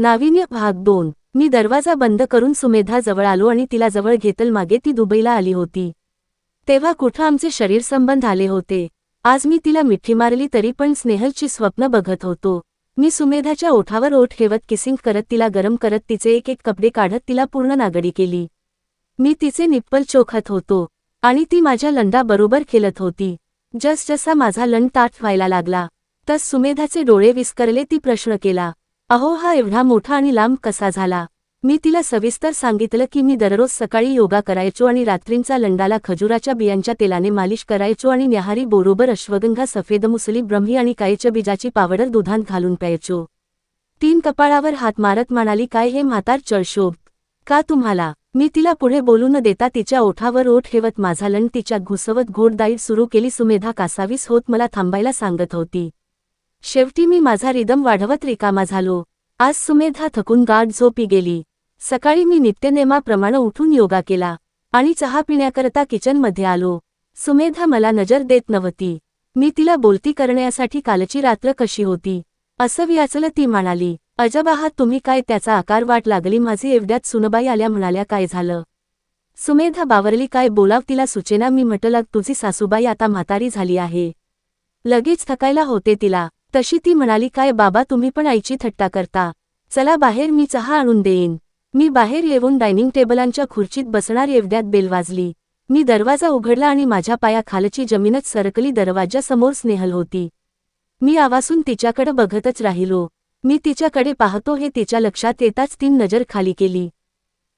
नाविन्य भाग दोन. मी दरवाजा बंद करून सुमेधा जवळ आलो आणि तिला जवळ घेतल मागे ती दुबईला आली होती. तेव्हा कुठं आमचे शरीर संबंध आले होते? आज मी तिला मिठी मारली तरी पण स्नेहलची स्वप्न बघत होतो. मी सुमेधाच्या ओठावर ओठ ठेवत किसिंग करत तिला गरम करत तिचे एक एक कपडे काढत तिला पूर्ण नागडी केली. मी तिचे निप्पल चोखत होतो आणि ती माझ्या लंडाबरोबर खेलत खेळत होती. जस जसा माझा लंड ताट व्हायला लागला तस सुमेधाचे डोळे विस्करले ती प्रश्न केला. अहो हा एवढा मोठा आणि लांब कसा झाला? मी तिला सविस्तर सांगितलं की मी दररोज सकाळी योगा करायचो आणि रात्रींचा लंडाला खजुराच्या बियांच्या तेलाने मालिश करायचो आणि न्याहारी बरोबर अश्वगंगा सफेद मुसली ब्रह्मी आणि कायच्या बीजाची पावडर दुधात घालून प्यायचो. तीन कपाळावर हात मारत म्हणाली काय हे म्हातार चळशोभ का तुम्हाला? मी तिला पुढे बोलू न देता तिच्या ओठावर ओठ ठेवत माझा लंड तिच्या घुसवत घोडदाईड सुरू केली. सुमेधा कासावीस होत मला थांबायला सांगत होती. शेवटी मी माझा रिदम वाढवत रिकामा झालो. आज सुमेधा थकून गाठ झोपी गेली. सकाळी मी नित्यनेमाप्रमाणे उठून योगा केला आणि चहा पिण्याकरता किचनमध्ये आलो. सुमेधा मला नजर देत नव्हती. मी तिला बोलती करण्यासाठी कालची रात्र कशी होती? असं वियाचलं ती म्हणाली. अजब आहात तुम्ही काय त्याचा आकार वाट लागली? माझी एवढ्यात सुनबाई आल्या म्हणाल्या काय झालं? सुमेधा बावरली काय? बोलाव तिला सुचेना. मी म्हटलं तुझी सासूबाई आता म्हातारी झाली आहे. लगेच थकायला होते तिला. तशी ती म्हणाली काय बाबा तुम्ही पण आईची थट्टा करता. चला बाहेर मी चहा आणून देईन. मी बाहेर येऊन डायनिंग टेबलांच्या खुर्चीत बसणार एवढ्यात बेल वाजली. मी दरवाजा उघडला आणि माझ्या पायाखालची जमीनच सरकली दरवाजासमोर स्नेहल होती. मी आवासून तिच्याकडे बघतच राहिलो. मी तिच्याकडे पाहतो हे तिच्या लक्षात येताच तीन नजर खाली केली.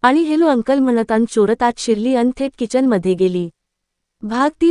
आणि हेलो अंकल म्हणत अन चोरत आत शिरली अन थेट किचनमध्ये गेली. भाग ती